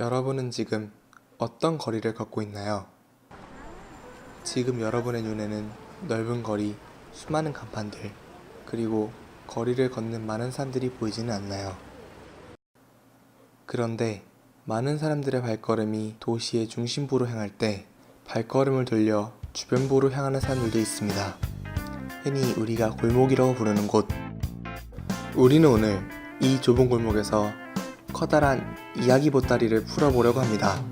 여러분은 지금 어떤 거리를 걷고 있나요? 지금 여러분의 눈에는 넓은 거리, 수많은 간판들, 그리고 거리를 걷는 많은 사람들이 보이지는 않나요? 그런데 많은 사람들의 발걸음이 도시의 중심부로 향할 때 발걸음을 돌려 주변부로 향하는 사람들도 있습니다. 흔히 우리가 골목이라고 부르는 곳. 우리는 오늘 이 좁은 골목에서 커다란 이야기 보따리를 풀어보려고 합니다.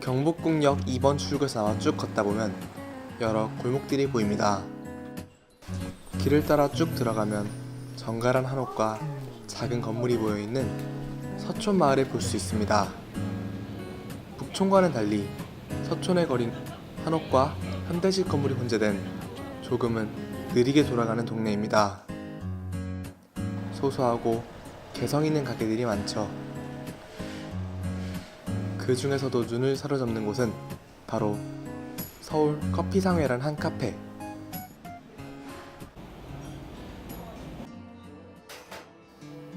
경복궁역 2번 출구에서 쭉 걷다 보면 여러 골목들이 보입니다. 길을 따라 쭉 들어가면 정갈한 한옥과 작은 건물이 모여 있는 서촌 마을을 볼 수 있습니다. 북촌과는 달리 서촌의 거린 한옥과 현대식 건물이 혼재된 조금은 느리게 돌아가는 동네입니다. 소소하고 개성 있는 가게들이 많죠. 그 중에서도 눈을 사로잡는 곳은 바로 서울 커피상회란 한 카페.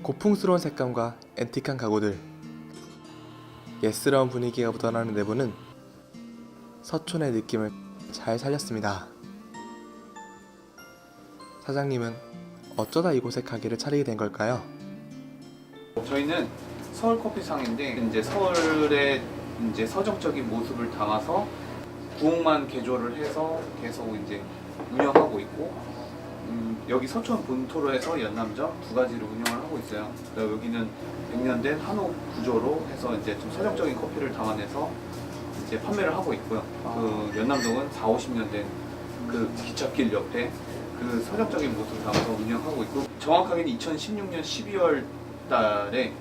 고풍스러운 색감과 앤틱한 가구들, 예스러운 분위기가 묻어나는 내부는 서촌의 느낌을 잘 살렸습니다. 사장님은 어쩌다 이곳에 가게를 차리게 된 걸까요? 저희는 서울 커피상인데 이제 서울의 이제 서정적인 모습을 담아서 구옥만 개조를 해서 계속 이제 운영하고 있고 음, 여기 서촌 본토로 해서 연남점 두 가지를 운영을 하고 있어요. 그리고 여기는 100년 된 한옥 구조로 해서 이제 좀 서정적인 커피를 담아내서 이제 판매를 하고 있고요. 그 연남동은 4, 50년 된 그 기찻길 옆에 그 서정적인 모습을 담아서 운영하고 있고 정확하게는 2016년 12월 달에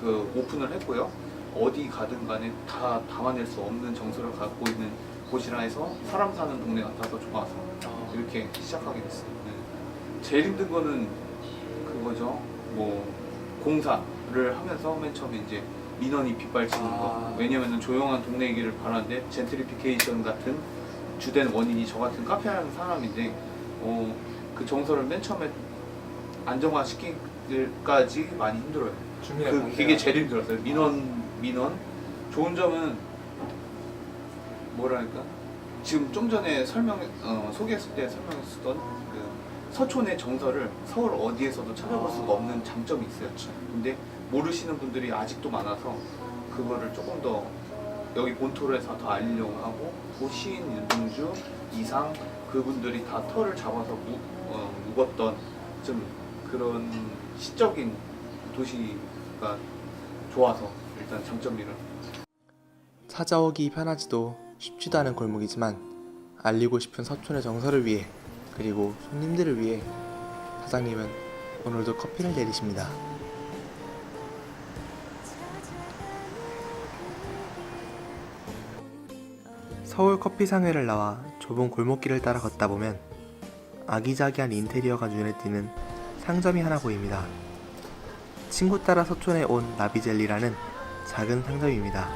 그 오픈을 했고요. 어디 가든 간에 다 담아낼 수 없는 정서를 갖고 있는 곳이라 해서 사람 사는 동네 같아서 좋아서 이렇게 시작하게 됐어요. 네. 제일 힘든 거는 그거죠. 뭐 공사를 하면서 맨 처음에 이제 민원이 빗발치는 거. 왜냐면은 조용한 동네이기를 바라는데 젠트리피케이션 같은 주된 원인이 저 같은 카페하는 사람인데 어, 그 정서를 맨 처음에 안정화시키기까지 많이 힘들어요. 그, 그게 제일 힘들었어요. 민원, 민원. 좋은 점은 뭐랄까? 지금 좀 전에 설명, 어, 소개했을 때 설명했었던 그 서촌의 정서를 서울 어디에서도 찾아볼 수가 없는 장점이 있어요. 근데 모르시는 분들이 아직도 많아서 그거를 조금 더 여기 본토로 해서 더 알리려고 하고 도시인 윤동주 이상 그분들이 다 털을 잡아서 묵, 어, 묵었던 좀 그런 시적인 도시가 좋아서 일단 장점이라 찾아오기 편하지도 쉽지도 않은 골목이지만 알리고 싶은 서촌의 정서를 위해 그리고 손님들을 위해 사장님은 오늘도 커피를 내리십니다. 서울 커피상회를 나와 좁은 골목길을 따라 걷다 보면 아기자기한 인테리어가 눈에 띄는 상점이 하나 보입니다. 친구 따라 서촌에 온 나비젤리라는 작은 상점입니다.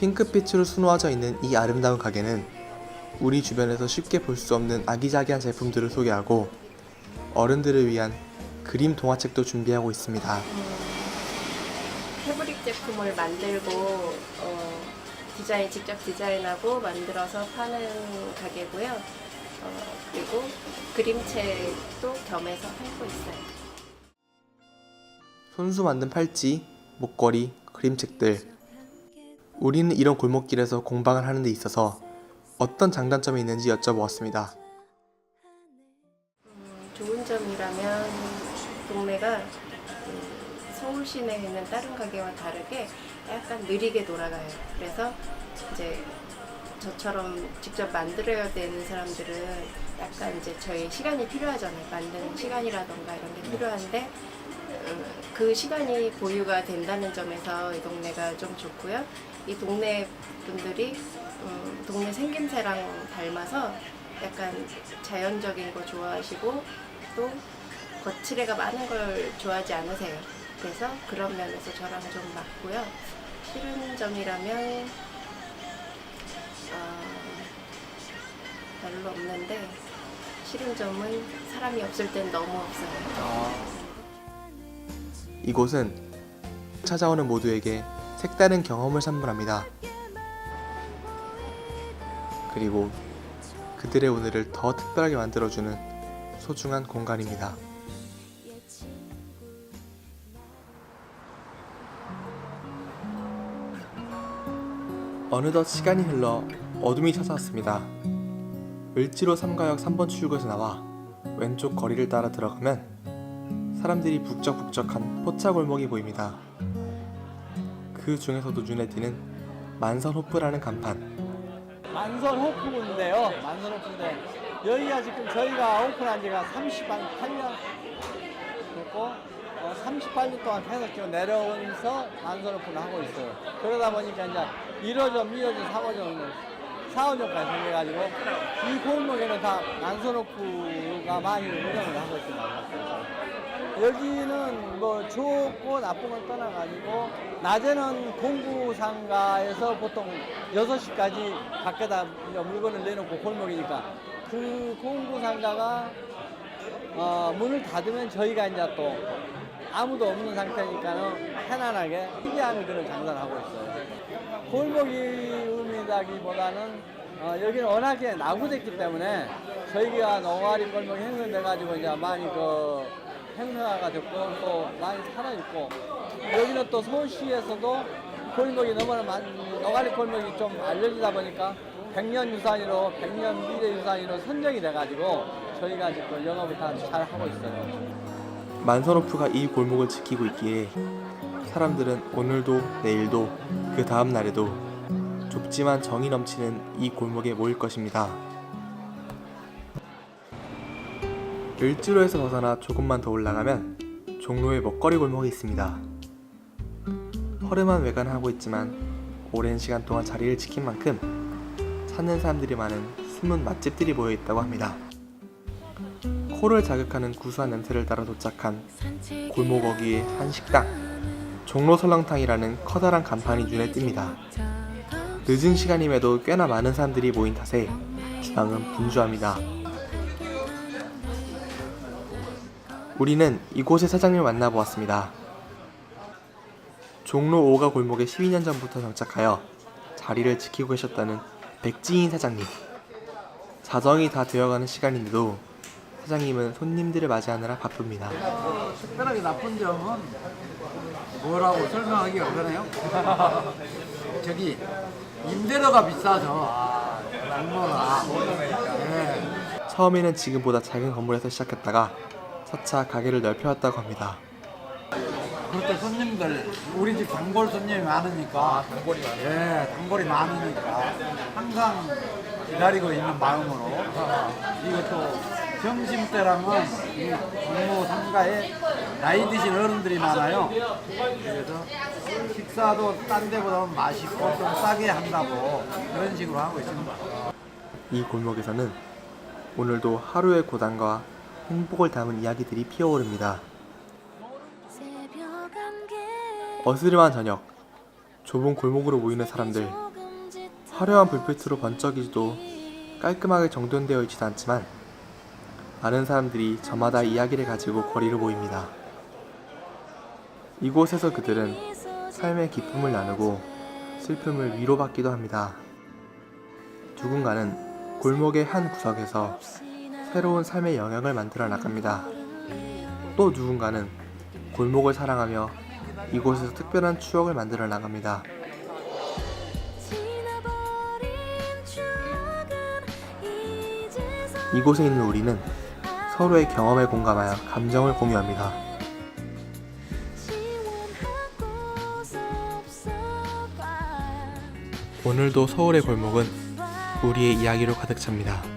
핑크빛으로 수놓아져 있는 이 아름다운 가게는 우리 주변에서 쉽게 볼 수 없는 아기자기한 제품들을 소개하고 어른들을 위한 그림 동화책도 준비하고 있습니다. 패브릭 제품을 만들고 어, 디자인 직접 디자인하고 만들어서 파는 가게고요. 어, 그리고 그림책도 겸해서 팔고 있어요. 손수 만든 팔찌, 목걸이, 그림책들. 우리는 이런 골목길에서 공방을 하는 데 있어서 어떤 장단점이 있는지 여쭤보았습니다. 음, 좋은 점이라면 동네가 음, 서울 시내에 있는 다른 가게와 다르게 약간 느리게 돌아가요. 그래서 이제 저처럼 직접 만들어야 되는 사람들은 약간 이제 저희 시간이 필요하잖아요. 만드는 시간이라던가 이런 게 필요한데 음, 그 시간이 보유가 된다는 점에서 이 동네가 좀 좋고요. 이 동네 분들이 음, 동네 생김새랑 닮아서 약간 자연적인 거 좋아하시고 또 거칠애가 많은 걸 좋아하지 않으세요. 그래서 그런 면에서 저랑 좀 맞고요. 싫은 점이라면 어, 별로 없는데 싫은 점은 사람이 없을 땐 너무 없어요. 이곳은 찾아오는 모두에게 색다른 경험을 선물합니다. 그리고 그들의 오늘을 더 특별하게 만들어주는 소중한 공간입니다. 어느덧 시간이 흘러 어둠이 찾아왔습니다. 을지로 3가역 3번 출구에서 나와 왼쪽 거리를 따라 들어가면 사람들이 북적북적한 포차 골목이 보입니다. 그 중에서도 눈에 띄는 만선 호프라는 간판. 만선 호프인데요. 만선 호프인데 여기가 지금 저희가 오픈한 지가 38년 됐고 어, 38년 동안 계속 지금 내려오면서 만선 오픈을 하고 있어요. 그러다 보니까 이제 1호점, 2호점, 3호점, 4호점까지 생겨가지고 이 골목에는 다 오프가 많이 운영을 하고 있습니다. 여기는 뭐 좋고 나쁜 걸 떠나가지고 낮에는 공구상가에서 보통 6시까지 밖에다 물건을 내놓고 골목이니까 그 공구상가가 어, 문을 닫으면 저희가 이제 또 아무도 없는 상태니까는 편안하게 희귀한 그런 장사를 하고 있어요. 골목이음이라기보다는 어, 여기는 워낙에 낙후됐기 때문에 저희가 농아리 골목이 형성돼가지고 이제 많이 그 행사가 됐고 또 많이 살아있고 여기는 또 서울시에서도 골목이 너무나 많이 노가리 골목이 좀 알려지다 보니까 백년 유산으로 백년 미래 유산으로 선정이 돼가지고 저희가 지금 영업을 다 잘 하고 있어요. 만선 호프가 이 골목을 지키고 있기에 사람들은 오늘도 내일도 그 다음 날에도 좁지만 정이 넘치는 이 골목에 모일 것입니다. 을지로에서 벗어나 조금만 더 올라가면 종로의 먹거리 골목이 있습니다. 허름한 외관을 하고 있지만 오랜 시간 동안 자리를 지킨 만큼 찾는 사람들이 많은 숨은 맛집들이 모여 있다고 합니다. 코를 자극하는 구수한 냄새를 따라 도착한 골목 어귀의 한 식당 종로 설렁탕이라는 커다란 간판이 눈에 띕니다. 늦은 시간임에도 꽤나 많은 사람들이 모인 탓에 주방은 분주합니다. 우리는 이곳의 사장님을 만나보았습니다. 종로 5가 골목에 12년 전부터 정착하여 자리를 지키고 계셨다는 백지인 사장님. 자정이 다 되어가는 시간인데도 사장님은 손님들을 맞이하느라 바쁩니다. 특별하게 나쁜 점은 뭐라고 설명하기가 어려네요. 저기 임대료가 비싸서 공모나 예. 처음에는 지금보다 작은 건물에서 시작했다가 차차 가게를 넓혀왔다고 합니다. 그럴 때 손님들 우리 집 단골 손님이 많으니까 단골이 많아요. 예, 단골이 많으니까 항상 기다리고 있는 마음으로 이것도 점심 때랑은 이 공모 상가에 나이 드신 어른들이 많아요. 그래서 식사도 딴 데보다 맛있고 좀 싸게 한다고 그런 식으로 하고 있습니다. 이 골목에서는 오늘도 하루의 고단과 행복을 담은 이야기들이 피어오릅니다. 어스름한 저녁, 좁은 골목으로 모이는 사람들, 화려한 불빛으로 번쩍이지도 깔끔하게 정돈되어 있지도 않지만 많은 사람들이 저마다 이야기를 가지고 거리를 모입니다. 이곳에서 그들은 삶의 기쁨을 나누고 슬픔을 위로받기도 합니다. 누군가는 골목의 한 구석에서 새로운 삶의 영역을 만들어 나갑니다. 또 누군가는 골목을 사랑하며 이곳에서 특별한 추억을 만들어 나갑니다. 이곳에 있는 우리는 서로의 경험에 공감하여 감정을 공유합니다. 오늘도 서울의 골목은 우리의 이야기로 가득 찹니다.